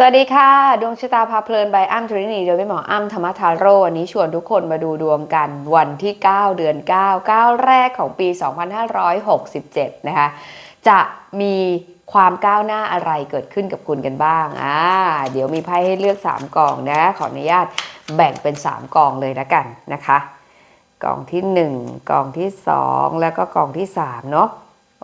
สวัสดีค่ะ ดวงชะตาพาเพลินใบอ้ำทรินีโดยแม่หมออ้ำธรรมทาโร่วันนี้ชวนทุกคนมาดูดวงกันวันที่ 9 เดือน 9 9 แรกของปี 2567 นะคะ จะมีความก้าวหน้าอะไรเกิดขึ้นกับคุณกันบ้างอ่าเดี๋ยวมีไพ่ให้เลือก 3กล่องนะ ขออนุญาตแบ่งเป็น 3กล่องเลยละกันนะคะ กล่องที่ 1กล่องที่ 2 แล้วก็กล่องที่3เนาะ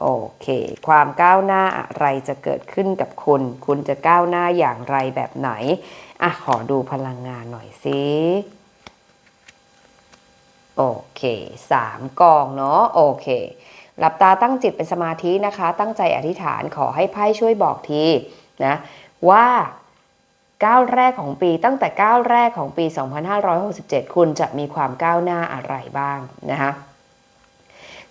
โอเค ความก้าวหน้าอะไรจะเกิดขึ้นกับคุณ คุณจะก้าวหน้าอย่างไรแบบไหน อะ ขอดูพลังงานหน่อยสิโอเคสามกองเนาะโอเค หลับตาตั้งจิตเป็นสมาธินะคะ ตั้งใจอธิษฐานขอให้ไพ่ช่วยบอกทีนะว่าก้าวแรกของปีตั้งแต่ก้าวแรกของปี 2567 คุณจะมีความก้าวหน้าอะไรบ้างนะคะ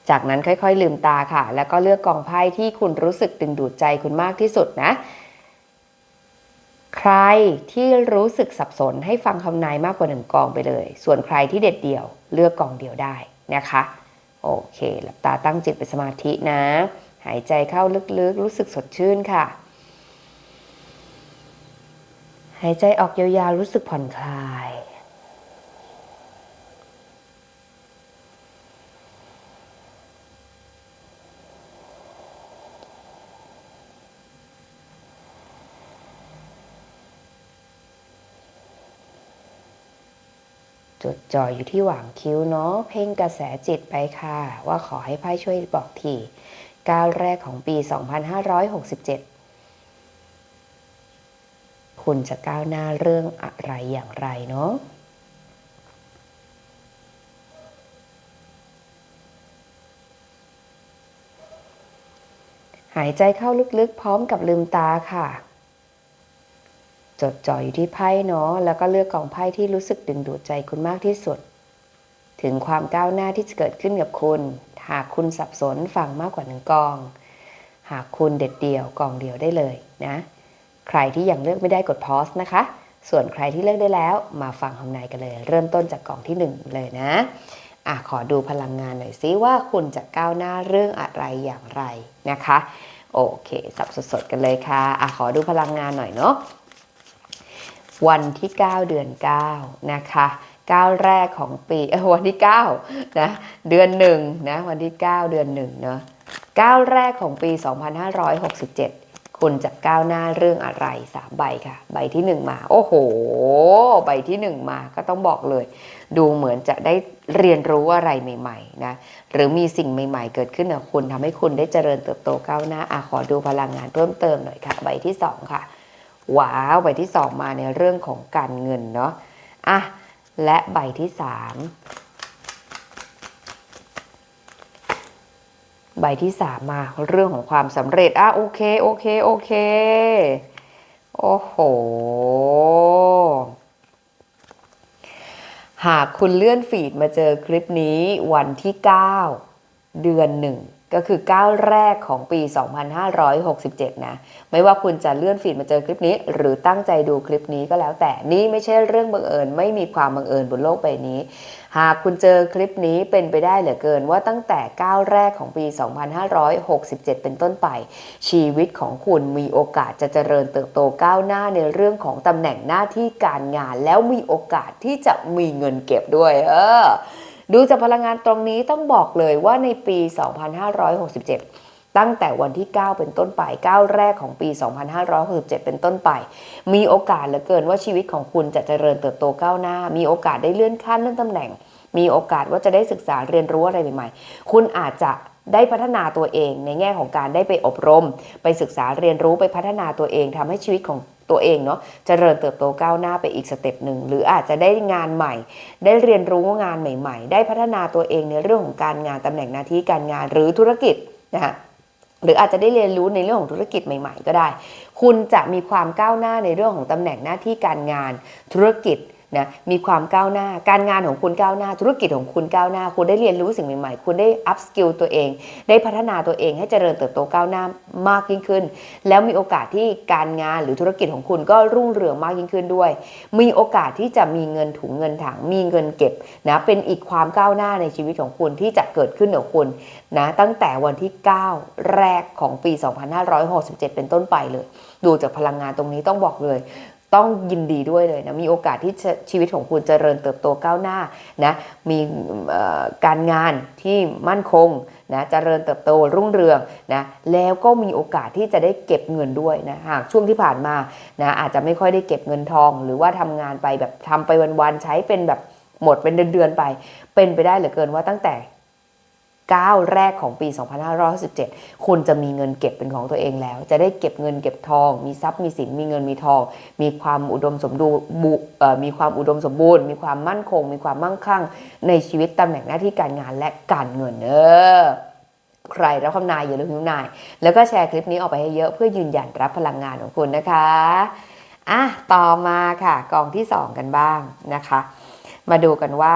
จากนั้นค่อยๆ ลืมตาค่ะ แล้วก็เลือกกองไพ่ที่คุณรู้สึกดึงดูดใจคุณมากที่สุดนะ ใครที่รู้สึกสับสนให้ฟังคำนายมากกว่าหนึ่งกองไปเลย ส่วนใครที่เด็ดเดี่ยว เลือกกองเดียวได้นะคะ โอเค หลับตาตั้งจิตเป็นสมาธินะ หายใจเข้าลึกๆ รู้สึกสดชื่นค่ะ หายใจออกยาวๆ รู้สึกผ่อนคลาย จดจ่ออยู่ที่หว่างคิ้วเนาะเพ่งกระแสจิตไปค่ะ ว่าขอให้ไพ่ช่วยบอกทีก้าวแรกของปี 2567 คุณจะก้าวหน้าเรื่องอะไรอย่างไรเนาะหายใจเข้าลึกๆ พร้อมกับลืมตาค่ะ จดจ่ออยู่ที่ไพ่เนาะแล้วก็เลือกกองไพ่ที่รู้สึกดึงดูดใจคุณมากที่สุด ถึงความก้าวหน้าที่จะเกิดขึ้นกับคุณ หากคุณสับสนฟังมากกว่าหนึ่งกอง หากคุณเด็ดเดี่ยวกองเดียวได้เลยนะ ใครที่ยังเลือกไม่ได้กดพอสนะคะ ส่วนใครที่เลือกได้แล้วมาฟังคำนายกันเลย เริ่มต้นจากกล่องที่หนึ่งเลยนะอะขอดูพลังงานหน่อยซิว่าคุณจะก้าวหน้าเรื่องอะไรอย่างไรนะคะ โอเค สับสดๆกันเลยค่ะอะขอดูพลังงานหน่อยเนาะ วันที่ 9 เดือน 9 นะคะก้าแรกของปีเออวันที่9นะเดือนหนึ่งนะวันที่ 9 เดือนหนึ่งเนาะก้าแรกของปี 2567 คุณจะก้าวหน้าเรื่องอะไร 3 ใบค่ะ ใบที่ 1 มา โอ้โห ใบที่ 1 มาก็ต้องบอกเลย ดูเหมือนจะได้เรียนรู้อะไรใหม่ๆนะหรือมีสิ่งใหม่ๆ เกิดขึ้นกับคุณทำให้คุณได้เจริญเติบโตก้าวหน้าอะขอดูพลังงานเพิ่มเติมหน่อยค่ะ ใบที่ 2 ค่ะ ว้าวใบที่สองมาในเรื่องของการเงินเนาะอะและใบที่สามใบที่สามมาเรื่องของความสำเร็จอะโอเคโอเคโอเคโอ้โห หากคุณเลื่อนฟีดมาเจอคลิปนี้วันที่ 9 เดือนหนึ่ง ก็คือก้าวแรกของปี 2567 นะ ไม่ว่าคุณจะเลื่อนฟีดมาเจอคลิปนี้ หรือตั้งใจดูคลิปนี้ก็แล้วแต่นี่ไม่ใช่เรื่องบังเอิญ ไม่มีความบังเอิญบนโลกใบนี้ หากคุณเจอคลิปนี้เป็นไปได้เหลือเกินว่าตั้งแต่ก้าวแรกของปี 2567 เป็นต้นไป ชีวิตของคุณมีโอกาสจะเจริญเติบโตก้าวหน้าในเรื่องของตำแหน่งหน้าที่การงาน แล้วมีโอกาสที่จะมีเงินเก็บด้วย เออ ดูจากพลังงานตรงนี้ต้องบอกเลยว่าในปี 2567 ตั้งแต่วันที่ 9 เป็นต้นไปก้าแรกของปี 2567 เป็นต้นไป มีโอกาสเหลือเกินว่าชีวิตของคุณจะเจริญเติบโตก้าวหน้า มีโอกาสได้เลื่อนขั้นเลื่อนตำแหน่ง มีโอกาสว่าจะได้ศึกษาเรียนรู้อะไรใหม่ๆ คุณอาจจะได้พัฒนาตัวเองในแง่ของการได้ไปอบรม ไปศึกษาเรียนรู้ไปพัฒนาตัวเองทำให้ชีวิตของ ตัวเองเนาะเจริญเติบโตก้าวหน้าไปอีกสเต็ปหนึ่งหรืออาจจะได้งานใหม่ ได้เรียนรู้งานใหม่ ๆ ได้พัฒนาตัวเองในเรื่องของการงานตำแหน่งหน้าที่การงานหรือธุรกิจนะฮะหรืออาจจะได้เรียนรู้ในเรื่องของธุรกิจใหม่ ๆ ก็ได้ คุณจะมีความก้าวหน้าในเรื่องของตำแหน่งหน้าที่การงาน ธุรกิจ นะมีความก้าวหน้า การงานของคุณก้าวหน้า ธุรกิจของคุณก้าวหน้า คุณได้เรียนรู้สิ่งใหม่ๆ คุณได้อัพสกิลตัวเอง ได้พัฒนาตัวเองให้เจริญเติบโตก้าวหน้ามากยิ่งขึ้น แล้วมีโอกาสที่การงานหรือธุรกิจของคุณก็รุ่งเรืองมากยิ่งขึ้นด้วย มีโอกาสที่จะมีเงินถุงเงินถัง มีเงินเก็บนะเป็นอีกความก้าวหน้าในชีวิตของคุณที่จะเกิดขึ้นกับคุณนะตั้งแต่วันที่ 9 แรกของปี 2567 เป็นต้นไปเลย ดูจากพลังงานตรงนี้ต้องบอกเลย ต้องยินดีด้วยเลยนะมีโอกาสที่ชีวิตของคุณเจริญเติบโตก้าวหน้านะมีการงานที่มั่นคงนะเจริญเติบโตรุ่งเรืองนะแล้วก็มีโอกาสที่จะได้เก็บเงินด้วยนะหากช่วงที่ผ่านมานะอาจจะไม่ค่อยได้เก็บเงินทอง หรือว่าทำงานไปแบบทำไปวันๆใช้เป็นแบบหมดเป็นเดือนๆไป เป็นไปได้เหลือเกินว่าตั้งแต่ ก้าวแรกของปี 2517คุณจะมีเงินเก็บเป็นของตัวเองแล้ว จะได้เก็บเงินเก็บทอง มีทรัพย์มีสิน มีเงินมีทอง มีความอุดมสมบูรณ์บุเอ่อมีความอุดมสมบูรณ์ มีความมั่นคง มีความมั่งคั่ง ในชีวิตตำแหน่งหน้าที่การงานและการเงินเออใครรับคำนายอย่าลืมพิมนาย แล้วก็แชร์คลิปนี้ออกไปให้เยอะเพื่อยืนยันรับพลังงานของคุณนะคะอะต่อมาค่ะกองที่ 2 กันบ้างนะคะ มาดูกันว่า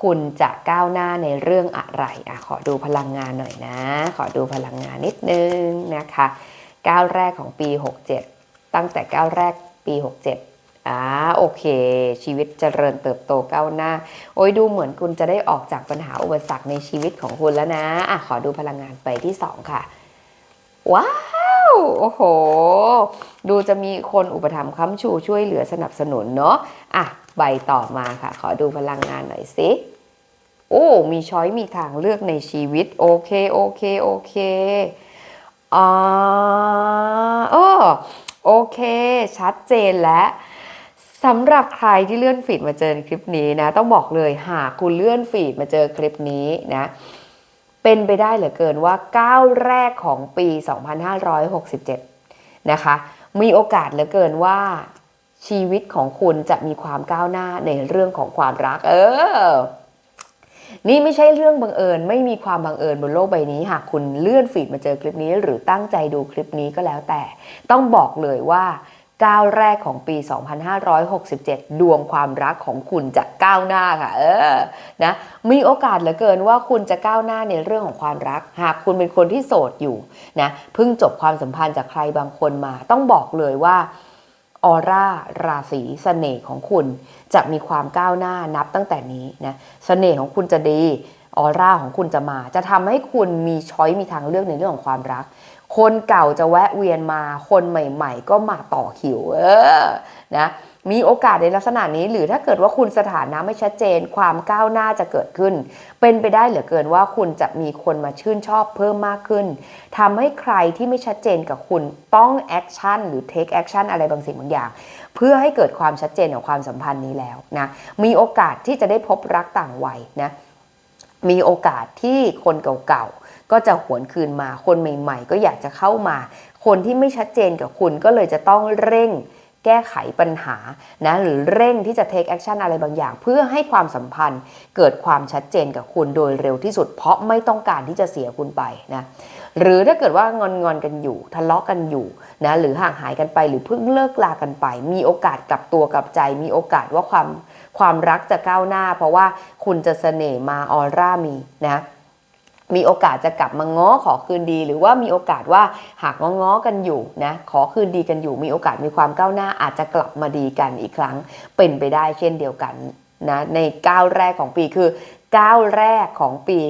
คุณจะก้าวหน้าในเรื่องอะไรอะขอดูพลังงานหน่อยนะ ขอดูพลังงานนิดนึงนะคะก้าวแรกของปี 67 ตั้งแต่ก้าวแรกปี 67อ่าโอเค ชีวิตเจริญเติบโตก้าวหน้า โอ้ยดูเหมือนคุณจะได้ออกจากปัญหาอุปสรรคในชีวิตของคุณแล้วนะอะขอดูพลังงานไปที่ 2 ค่ะ ว้าวโอ้โห ดูจะมีคนอุปถัมภ์ค้ำชูช่วยเหลือสนับสนุนเนาะอะ ใบต่อมาค่ะ ขอดูพลังงานหน่อยสิ โอ้ มีช้อยมีทางเลือกในชีวิต โอเค โอเค โอเคอ่าโอ้โอเค ชัดเจนแล้วสำหรับใครที่เลื่อนฟีดมาเจอคลิปนี้นะ ต้องบอกเลยหากคุณเลื่อนฟีดมาเจอคลิปนี้นะ เป็นไปได้เหลือเกินว่าก้าวแรกของปี 2567 นะคะ มีโอกาสเหลือเกินว่า ชีวิตของคุณจะมีความก้าวหน้าในเรื่องของความรัก เออ นี่ไม่ใช่เรื่องบังเอิญ ไม่มีความบังเอิญบนโลกใบนี้ หากคุณเลื่อนฟีดมาเจอคลิปนี้ หรือตั้งใจดูคลิปนี้ก็แล้วแต่ ต้องบอกเลยว่าก้าวแรกของปี 2567 ดวงความรักของคุณจะก้าวหน้าค่ะ เออ นะ มีโอกาสเหลือเกินว่าคุณจะก้าวหน้าในเรื่องของความรัก หากคุณเป็นคนที่โสดอยู่นะ เพิ่งจบความสัมพันธ์จากใครบางคนมา ต้องบอกเลยว่า ออร่าราศีเสน่ห์ของคุณจะมีความก้าวหน้านับตั้งแต่นี้นะเสน่ห์ของคุณจะดีออร่าของคุณจะมา จะทำให้คุณมีช้อยมีทางเลือกในเรื่องของความรัก คนเก่าจะแวะเวียนมา คนใหม่ ๆ ก็มาต่อคิวเออนะ มีโอกาสในลักษณะนี้ หรือถ้าเกิดว่าคุณสถานะไม่ชัดเจน ความก้าวหน้าจะเกิดขึ้น เป็นไปได้เหลือเกินว่าคุณจะมีคนมาชื่นชอบเพิ่มมากขึ้นทำให้ใครที่ไม่ชัดเจนกับคุณต้องแอคชั่นหรือเทคแอคชั่นอะไรบางสิ่งบางอย่าง เพื่อให้เกิดความชัดเจนของความสัมพันธ์นี้แล้วนะมีโอกาสที่จะได้พบรักต่างวัยนะมีโอกาสที่คนเก่าๆ ก็จะหวนคืนมา คนใหม่ ๆ ก็อยากจะเข้ามา คนที่ไม่ชัดเจนกับคุณก็เลยจะต้องเร่ง แก้ไขปัญหานะหรือเร่งที่จะ take action อะไรบางอย่าง เพื่อให้ความสัมพันธ์เกิดความชัดเจนกับคุณโดยเร็วที่สุด เพราะไม่ต้องการที่จะเสียคุณไปนะหรือถ้าเกิดว่างอนงอนกันอยู่ ทะเลาะกันอยู่นะหรือห่างหายกันไปหรือเพิ่งเลิกลากันไป มีโอกาสกลับตัวกลับใจ มีโอกาสว่าความความรักจะก้าวหน้า เพราะว่าคุณจะเสน่ห์มาออร่ามีนะ มีโอกาสจะกลับมาง้อขอคืนดี หรือว่ามีโอกาสว่าหากง้อๆกันอยู่นะขอคืนดีกันอยู่ มีโอกาสมีความก้าวหน้าอาจจะกลับมาดีกันอีกครั้งเป็นไปได้เช่นเดียวกันนะในก้าวแรกของปีคือก้าวแรกของปี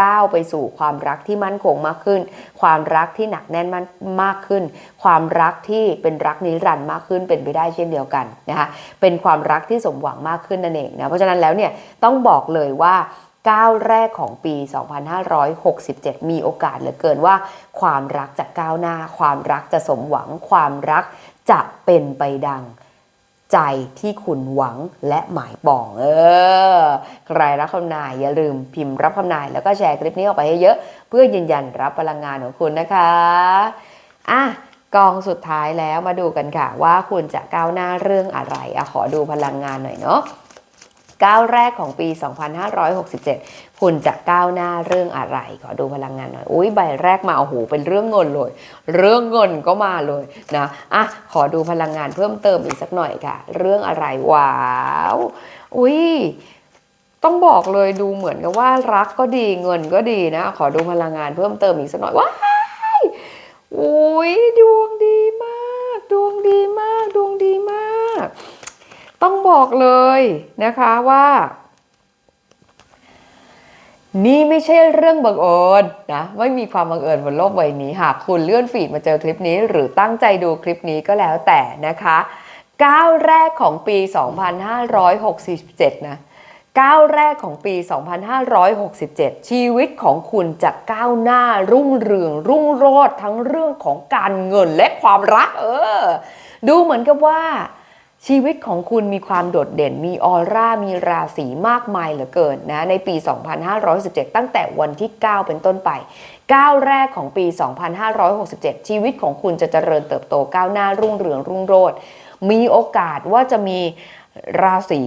ก้าวไปสู่ความรักที่มั่นคงมากขึ้น ความรักที่หนักแน่นมากมากขึ้น ความรักที่เป็นรักนิรันดร์มากขึ้นเป็นไปได้เช่นเดียวกันนะคะเป็นความรักที่สมหวังมากขึ้นนั่นเองนะเพราะฉะนั้นแล้วเนี่ยต้องบอกเลยว่า ก้าวแรกของปี 2567 มีโอกาสเหลือเกินว่า ความรักจะก้าวหน้า ความรักจะสมหวัง ความรักจะเป็นไปดังใจที่คุณหวังและหมายปอง เออ ใครรับคำนายอย่าลืมพิมพ์รับคำนายแล้วก็แชร์คลิปนี้ออกไปให้เยอะ เพื่อยืนยันรับพลังงานของคุณนะคะอะกองสุดท้ายแล้วมาดูกันค่ะ ว่าคุณจะก้าวหน้าเรื่องอะไรอะขอดูพลังงานหน่อยเนาะ ก้าวแรกของปี 2567 คุณจะก้าวหน้าเรื่องอะไร ขอดูพลังงานหน่อย อุ้ยใบแรกมาโอ้โหเป็นเรื่องเงินเลย เรื่องเงินก็มาเลยนะอะขอดูพลังงานเพิ่มเติมอีกสักหน่อยค่ะ เรื่องอะไรว้าว อุ้ยต้องบอกเลยดูเหมือนกับว่ารักก็ดีเงินก็ดีนะ ขอดูพลังงานเพิ่มเติมอีกสักหน่อยว้ายอุ้ยดวงดีมาก ดวงดีมาก ต้องบอกเลยนะคะว่า นี่ไม่ใช่เรื่องบังเอิญนะไม่มีความบังเอิญบนโลกใบนี้หากคุณเลื่อนฟีดมาเจอคลิปนี้ หรือตั้งใจดูคลิปนี้ก็แล้วแต่นะคะก้าวแรกของปี 2567 นะก้าวแรกของปี 2567 ชีวิตของคุณจะก้าวหน้ารุ่งเรือง รุ่งโรจน์ทั้งเรื่องของการเงินและความรัก เออ ดูเหมือนกับว่า ชีวิตของคุณมีความโดดเด่น มีออร่า มีราศีมากมายเหลือเกินนะ ในปี 2517 ตั้งแต่วันที่ 9 เป็นต้นไป 9 แรกของปี 2567 ชีวิตของคุณจะเจริญเติบโตก้าวหน้ารุ่งเรืองรุ่งโรจน์ มีโอกาสว่าจะมีราศี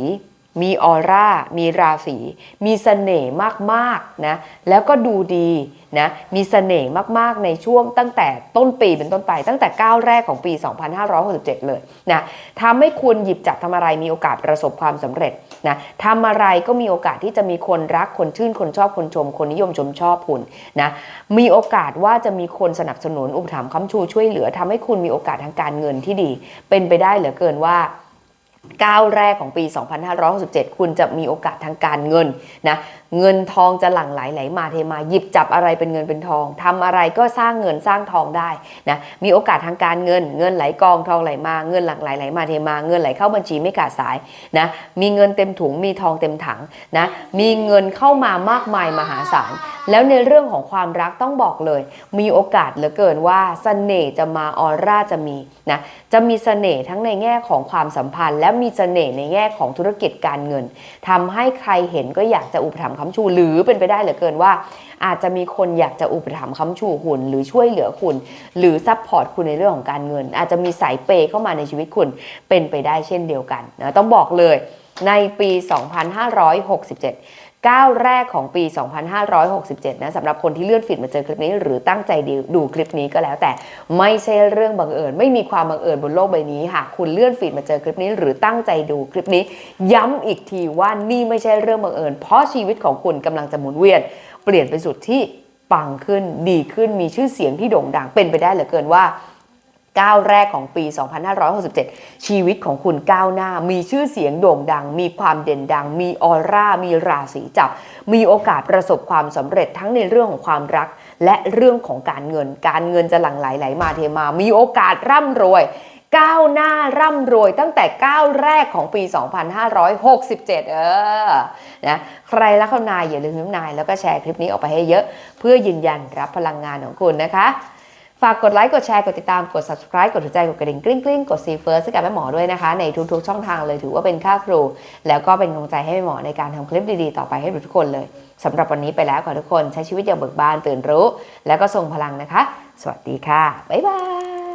มีออร่า มีราศี มีเสน่ห์มากๆนะ แล้วก็ดูดีนะ มีเสน่ห์มากๆในช่วงตั้งแต่ต้นปีเป็นต้นไป ตั้งแต่ก้าวแรกของปี 2567 เลยนะทำให้คุณหยิบจับทำอะไรมีโอกาสประสบความสำเร็จนะทำอะไรก็มีโอกาสที่จะมีคนรัก คนชื่น คนชอบ คนชม คนนิยมชมชอบคุณนะ มีโอกาสว่าจะมีคนสนับสนุน อุปถัมภ์ค้ำชูช่วยเหลือทำให้คุณมีโอกาสทางการเงินที่ดี เป็นไปได้เหลือเกินว่า ก้าวแรกของปี 2567 คุณจะมีโอกาสทางการเงินนะ เงินทองจะหลั่งไหลไหลมาเทมาหยิบจับอะไรเป็นเงินเป็นทองทำอะไรก็สร้างเงินสร้างทองได้นะมีโอกาสทางการเงิน เงินไหลกองทองไหลมาเงินหลั่งไหลไหลมาเทมา เงินไหลเข้าบัญชีไม่ขาดสายนะมีเงินเต็มถุงมีทองเต็มถังนะมีเงินเข้ามามากมายมหาศาลแล้วในเรื่องของความรักต้องบอกเลย มีโอกาสเหลือเกินว่าเสน่ห์จะมาออร่าจะมีนะจะมีเสน่ห์ทั้งในแง่ของความสัมพันธ์ และมีเสน่ห์ในแง่ของธุรกิจการเงินทำให้ใครเห็นก็อยากจะอุปถัมภ์ค้ำชู หรือเป็นไปได้เหลือเกินว่า อาจจะมีคนอยากจะอุปถัมภ์ค้ำชูคุณหรือช่วยเหลือคุณ หรือซัพพอร์ตคุณในเรื่องของการเงิน อาจจะมีสายเปย์เข้ามาในชีวิตคุณเป็นไปได้เช่นเดียวกันนะต้องบอกเลยในปี 2567 ก้าวแรกของปี 2567 นะสำหรับคนที่เลื่อนฟีดมาเจอคลิปนี้ หรือตั้งใจดูคลิปนี้ก็แล้ว แต่ไม่ใช่เรื่องบังเอิญ ไม่มีความบังเอิญบนโลกใบนี้หากคุณเลื่อนฟีดมาเจอคลิปนี้ หรือตั้งใจดูคลิปนี้ ย้ำอีกทีว่านี่ไม่ใช่เรื่องบังเอิญ เพราะชีวิตของคุณกำลังจะหมุนเวียน เปลี่ยนไปสุดที่ปังขึ้นดีขึ้นมีชื่อเสียงที่โด่งดังเป็นไปได้เหลือเกินว่า ก้าวแรกของปี 2567 ชีวิตของคุณก้าวหน้า มีชื่อเสียงโด่งดัง มีความเด่นดัง มีออร่า มีราศีจับ มีโอกาสประสบความสำเร็จทั้งในเรื่องของความรัก และเรื่องของการเงิน การเงินจะหลั่งไหลไหลมาเทมา มีโอกาสร่ำรวยก้าวหน้าร่ำรวยตั้งแต่ก้าวแรกของปี 2567 เออ นะ ใครรักเขานายอย่าลืมน้ำนาย แล้วก็แชร์คลิปนี้ออกไปให้เยอะ เพื่อยืนยันรับพลังงานของคุณนะคะ ฝากกดไลค์กดแชร์กดติดตามกด subscribe กดหัวใจกดกระดิ่งกริ๊งกริ๊งกด see first ให้กับแม่หมอด้วยนะคะ ในทุกๆช่องทางเลยถือว่าเป็นค่าครู แล้วก็เป็นกำลังใจให้แม่หมอในการทำคลิปดีๆ ต่อไปให้ทุกคนเลยสำหรับวันนี้ไปแล้วขอทุกคนใช้ชีวิตอย่างเบิกบานตื่นรู้ แล้วก็ทรงพลังนะคะ สวัสดีค่ะบ๊ายบาย